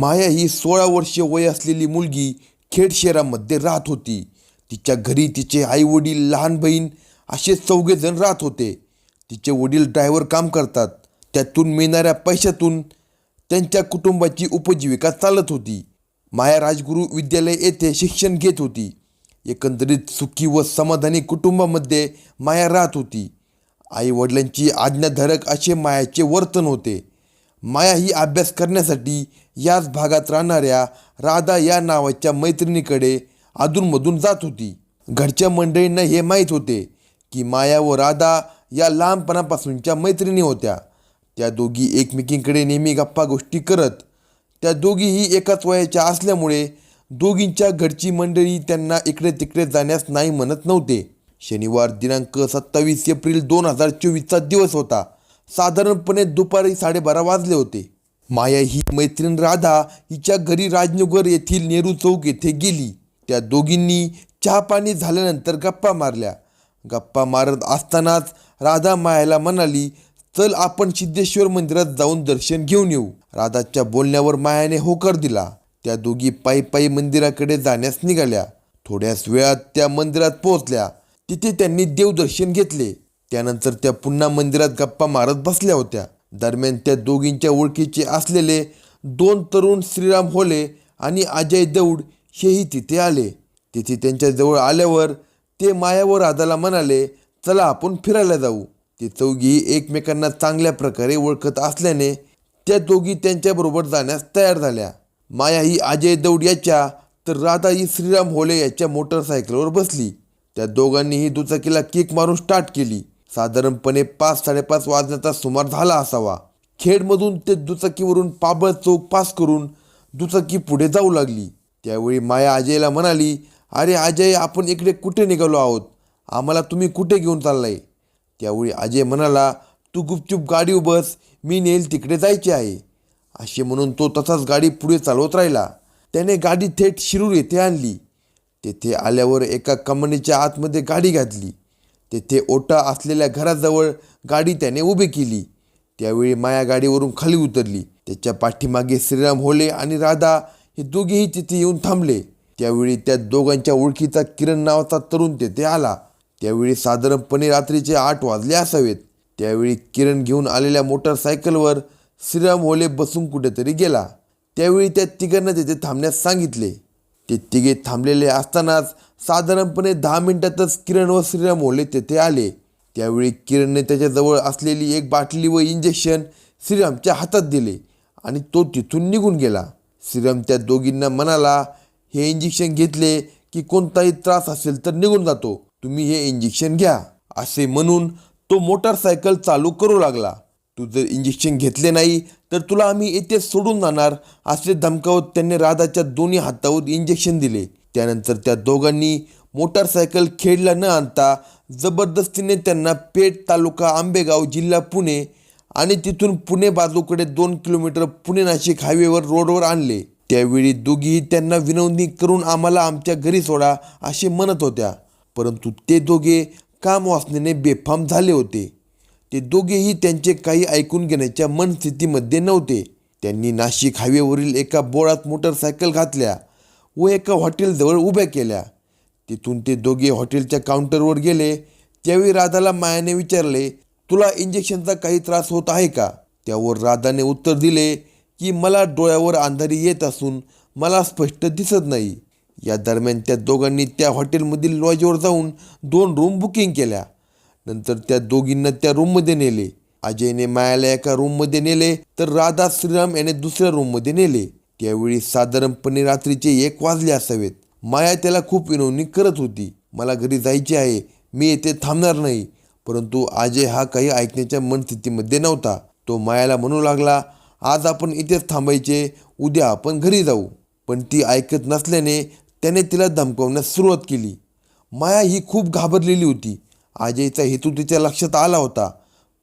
माया ही सोळा वर्षे वय असलेली मुलगी खेड शहरामध्ये राहत होती. तिच्या घरी तिचे आई वडील लहान बहीण असे चौघेजण राहत होते. तिचे वडील ड्रायव्हर काम करतात. त्यातून मिळणाऱ्या पैशातून त्यांच्या कुटुंबाची उपजीविका चालत होती. माया राजगुरू विद्यालय येथे शिक्षण घेत होती. एकंदरीत सुखी व समाधानी कुटुंबामध्ये माया राहत होती. आई वडिलांची आज्ञाधारक असे मायाचे वर्तन होते. माया ही अभ्यास करण्यासाठी याच भागात राहणाऱ्या राधा या नावाच्या मैत्रिणीकडे अधूनमधून जात होती. घरच्या मंडळींना हे माहीत होते की माया व राधा या लहानपणापासूनच्या मैत्रिणी होत्या. त्या दोघी एकमेकींकडे नेहमी गप्पा गोष्टी करत त्या दोघीही एकाच वयाच्या असल्यामुळे दोघींच्या घरची मंडळी त्यांना इकडे तिकडे जाण्यास नाही म्हणत नव्हते. शनिवार दिनांक सत्तावीस एप्रिल दोन हजार चोवीसचा दिवस होता. साधारणपणे दुपारी साडेबारा वाजले होते. माया ही मैत्रीण राधा हिच्या घरी राजनगर येथील नेहरू चौक येथे गेली. त्या दोघींनी चहा पाणी झाल्यानंतर गप्पा मारल्या. गप्पा मारत असतानाच राधा मायाला म्हणाली चल आपण सिद्धेश्वर मंदिरात जाऊन दर्शन घेऊन येऊ. राधाच्या बोलण्यावर मायाने होकार दिला. त्या दोघी पायी पायी मंदिराकडे जाण्यास निघाल्या. थोड्याच वेळात त्या मंदिरात पोहोचल्या. तिथे त्यांनी देवदर्शन घेतले. त्यानंतर त्या पुन्हा मंदिरात गप्पा मारत बसल्या होत्या. दरम्यान त्या दोघींच्या ओळखीचे असलेले दोन तरुण श्रीराम होले आणि अजय दौड हेही तिथे आले. तिथे त्यांच्याजवळ आल्यावर ते मायावर आदाला म्हणाले चला आपण फिरायला जाऊ. ते चौघी एकमेकांना चांगल्या प्रकारे ओळखत असल्याने त्या दोघी त्यांच्याबरोबर जाण्यास तयार झाल्या. माया ही अजय दौड याच्या तर राधा ही श्रीराम होले याच्या मोटरसायकलवर बसली. त्या दोघांनीही दुचाकीला किक मारून स्टार्ट केली. साधारणपणे पाच साडेपाच वाजण्याचा सुमार झाला असावा. खेडमधून ते दुचाकीवरून पाबळ चौक पास करून दुचाकी पुढे जाऊ लागली. त्यावेळी माया अजयला म्हणाली अरे अजय आपण इकडे कुठे निघालो आहोत? आम्हाला तुम्ही कुठे घेऊन चाललाय? त्यावेळी अजय म्हणाला तू गुपचूप गाडी बस मी नेल तिकडे जायचे आहे. असे म्हणून तो तसाच गाडी पुढे चालवत राहिला. त्याने गाडी थेट शिरूर येथे आणली. तेथे आल्यावर एका कमानीच्या आतमध्ये गाडी घातली. तेथे ओटा असलेल्या घराजवळ गाडी त्याने उभी केली. त्यावेळी माया गाडीवरून खाली उतरली. त्याच्या पाठीमागे श्रीराम होले आणि राधा हे दोघेही तिथे येऊन थांबले. त्यावेळी त्या दोघांच्या ओळखीचा किरण नावाचा तरुण तेथे आला. त्यावेळी साधारणपणे रात्रीचे आठ वाजले असावेत. त्यावेळी किरण घेऊन आलेल्या मोटरसायकलवर श्रीराम होले बसून कुठेतरी गेला. त्यावेळी त्या तिघांना तिथे थांबण्यास सांगितले. ते तिघे थांबलेले असतानाच साधारणपणे दहा मिनिटातच किरण व श्रीराम होले तेथे आले. त्यावेळी किरणने त्याच्याजवळ असलेली एक बाटली व इंजेक्शन श्रीरामच्या हातात दिले आणि तो तिथून निघून गेला. श्रीराम त्या दोघींना म्हणाला हे इंजेक्शन घेतले की कोणताही त्रास असेल तर निघून जातो. तुम्ही हे इंजेक्शन घ्या. असे म्हणून तो मोटारसायकल चालू करू लागला. तू जर इंजेक्शन घेतले नाही तर तुला आम्ही येथे सोडून जाणार. असे धमकावत त्यांनी राधाच्या दोन्ही हातावर इंजेक्शन दिले. त्यानंतर त्या दोघांनी मोटारसायकल खेळला न आणता जबरदस्तीने त्यांना पेठ तालुका आंबेगाव जिल्हा पुणे आणि तिथून पुणे बाजूकडे दोन किलोमीटर पुणे नाशिक हायवेवर रोडवर आणले. त्यावेळी दोघीही त्यांना विनवणी करून आम्हाला आमच्या घरी सोडा असे म्हणत होत्या. परंतु ते दोघे काम वासनेने बेफाम झाले होते. ते दोघेही त्यांचे काही ऐकून घेण्याच्या मनस्थितीमध्ये नव्हते. त्यांनी नाशिक हायवेवरील एका बोळात मोटरसायकल घातल्या व एका हॉटेलजवळ उभ्या केल्या. तिथून ते दोघे हॉटेलच्या काउंटरवर गेले. त्यावेळी राधाला मायाने विचारले तुला इंजेक्शनचा काही त्रास होत आहे का? त्यावर राधाने उत्तर दिले की मला डोळ्यावर अंधारी येत असून मला स्पष्ट दिसत नाही. या दरम्यान त्या दोघांनी त्या हॉटेलमधील लॉजवर जाऊन दोन रूम बुकिंग केल्या. नंतर त्या दोघींना त्या रूममध्ये नेले. अजयने मायाला एका रूममध्ये नेले तर राधा श्रीराम याने दुसऱ्या रूममध्ये नेले. त्यावेळी साधारणपणे रात्रीचे एक वाजले असावेत. माया त्याला खूप विनवणी करत होती. मला घरी जायचे आहे. मी येथे थांबणार नाही. परंतु अजय हा काही ऐकण्याच्या मनस्थितीमध्ये नव्हता. तो मायाला म्हणू लागला आज आपण इथेच थांबायचे. उद्या आपण घरी जाऊ. पण ती ऐकत नसल्याने त्याने तिला धमकावण्यास सुरुवात केली. माया ही खूप घाबरलेली होती. अजयचा हेतू तिच्या लक्षात आला होता.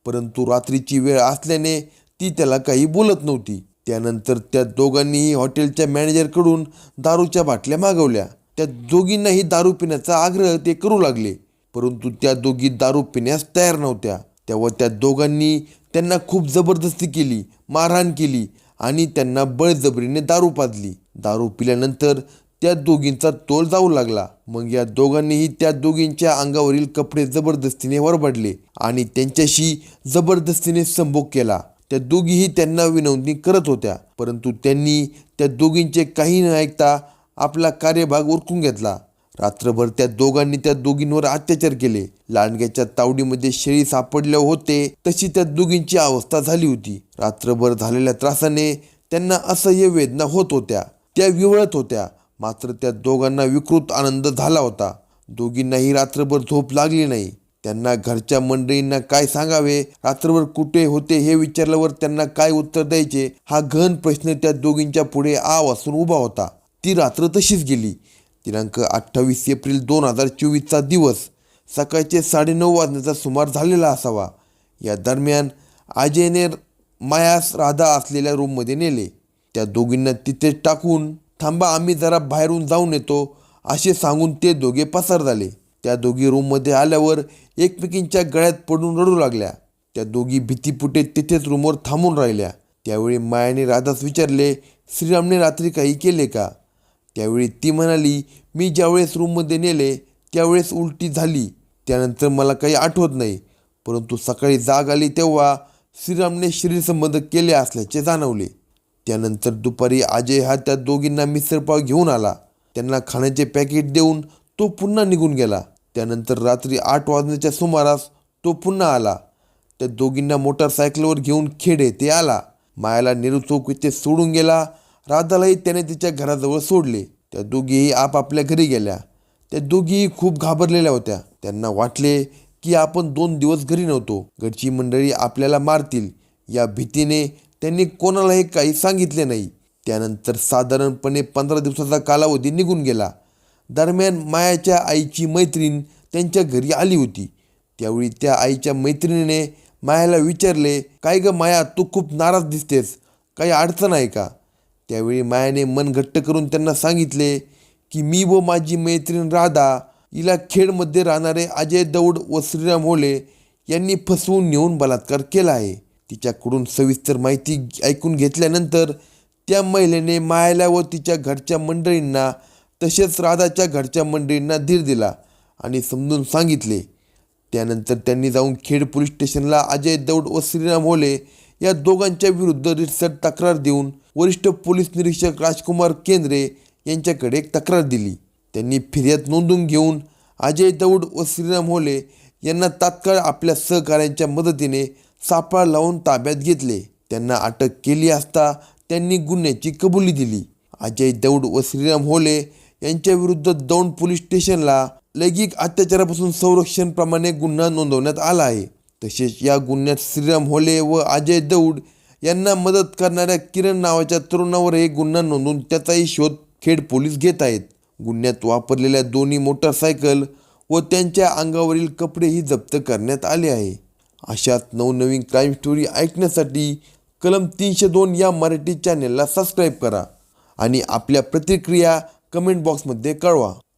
परंतु रात्रीची वेळ असल्याने ती त्याला काही बोलत नव्हती. त्यानंतर त्या दोघांनीही हॉटेलच्या मॅनेजरकडून दारूच्या बाटल्या मागवल्या. त्या दोघींनाही दारू पिण्याचा आग्रह ते करू लागले. परंतु त्या दोघी दारू पिण्यास तयार नव्हत्या. तेव्हा त्या दोघांनी त्यांना खूप जबरदस्ती केली मारहाण केली आणि त्यांना बळजबरीने दारू पाजली. दारू पिल्यानंतर त्या दोघींचा तोल जाऊ लागला. मग या दोघांनीही त्या दोघींच्या अंगावरील कपडे जबरदस्तीने वरबडले आणि त्यांच्याशी जबरदस्तीने संभोग केला. त्या दोघीही त्यांना विनवणी करत होत्या परंतु त्यांनी त्या दोघींचे काही न ऐकता आपला कार्यभाग ओरखून घेतला. रात्रभर त्या दोघांनी त्या दोघींवर अत्याचार केले. लांडग्याच्या तावडीमध्ये शेळी सापडले होते तशी त्या दोघींची अवस्था झाली होती. रात्रभर झालेल्या त्रासाने त्यांना असह्य वेदना होत होत्या. त्या विवळत होत्या. मात्र त्या दोघांना विकृत आनंद झाला होता. दोघींनाही रात्रभर झोप लागली नाही. त्यांना घरच्या मंडळींना काय सांगावे? रात्रभर कुठे होते हे विचारल्यावर त्यांना काय उत्तर द्यायचे? हा घन प्रश्न त्या दोघींच्या पुढे आ वासून उभा होता. ती रात्र तशीच गेली. दिनांक अठ्ठावीस एप्रिल दोन हजार चोवीसचा दिवस. सकाळचे साडेनऊ वाजण्याचा सुमार झालेला असावा. या दरम्यान अजयने मायास राधा असलेल्या रूममध्ये नेले. त्या दोघींना तिथे टाकून थांबा आम्ही जरा बाहेरून जाऊन येतो असे सांगून ते दोघे पसार झाले. त्या दोघी रूममध्ये आल्यावर एकमेकींच्या गळ्यात पडून रडू लागल्या. त्या दोघी भीतीपुटे तिथेच रूमवर थांबून राहिल्या. त्यावेळी मायाने राधास विचारले श्रीरामने रात्री काही केले का? त्यावेळी ती म्हणाली मी ज्यावेळेस रूममध्ये नेले त्यावेळेस उलटी झाली. त्यानंतर मला काही आठवत नाही. परंतु सकाळी जाग आली तेव्हा श्रीरामने शरीरसंबंध केले असल्याचे जाणवले. त्यानंतर दुपारी अजय हा त्या दोघींना मिसळपाव घेऊन आला. त्यांना खाण्याचे पॅकेट देऊन तो पुन्हा निघून गेला. त्यानंतर रात्री आठ वाजण्याच्या सुमारास तो पुन्हा आला. त्या दोघींना मोटारसायकलवर घेऊन खेडे ते आला. मायाला नेहरू चौक येथे सोडून गेला. राधालाही त्याने तिच्या घराजवळ सोडले. त्या दोघीही आपापल्या घरी गेल्या. त्या दोघीही खूप घाबरलेल्या होत्या. त्यांना वाटले की आपण दोन दिवस घरी नव्हतो. घरची मंडळी आपल्याला मारतील. या भीतीने त्यांनी कोणालाही काही सांगितले नाही. त्यानंतर साधारणपणे पंधरा दिवसाचा कालावधी निघून गेला. दरम्यान मायाच्या आईची मैत्रीण त्यांच्या घरी आली होती. त्यावेळी त्या आईच्या मैत्रिणीने मायाला विचारले काय ग माया तू खूप नाराज दिसतेस. काही अडचण आहे का? त्यावेळी मायाने मन घट्ट करून त्यांना सांगितले की मी व माझी मैत्रीण राधा हिला खेडमध्ये राहणारे अजय दौड व श्रीराम होले यांनी फसवून नेऊन बलात्कार केला आहे. तिच्याकडून सविस्तर माहिती ऐकून घेतल्यानंतर त्या महिलेने मायाला व तिच्या घरच्या मंडळींना तसेच राधाच्या घरच्या मंडळींना धीर दिला आणि समजून सांगितले. त्यानंतर त्यांनी जाऊन खेड पोलीस स्टेशनला अजय दौड व श्रीराम होले या दोघांच्या विरुद्ध रिटसर तक्रार देऊन वरिष्ठ पोलीस निरीक्षक राजकुमार केंद्रे यांच्याकडे एक तक्रार दिली. त्यांनी फिर्याद नोंदवून घेऊन अजय दौड व श्रीराम होले यांना तात्काळ आपल्या सहकाऱ्यांच्या मदतीने सापळा लावून ताब्यात घेतले. त्यांना अटक केली असता त्यांनी गुन्ह्याची कबुली दिली. अजय दौड व श्रीराम होले यांच्या विरुद्ध दौंड पोलीस स्टेशनला लैंगिक अत्याचारापासून संरक्षणप्रमाणे गुन्हा नोंदवण्यात आला आहे. तसेच या गुन्ह्यात श्रीराम होले व अजय दौड यांना मदत करणाऱ्या किरण नावाच्या तरुणावरही गुन्हा नोंदवून त्याचाही शोध खेड पोलीस घेत आहेत. गुन्ह्यात वापरलेल्या दोन्ही मोटारसायकल व त्यांच्या अंगावरील कपडेही जप्त करण्यात आले आहे. अशाच नवनवीन क्राईम स्टोरी ऐकण्यासाठी कलम तीनशे दोन या मराठी चॅनेलला सबस्क्राईब करा आणि आपल्या प्रतिक्रिया कमेंट बॉक्समध्ये कळवा.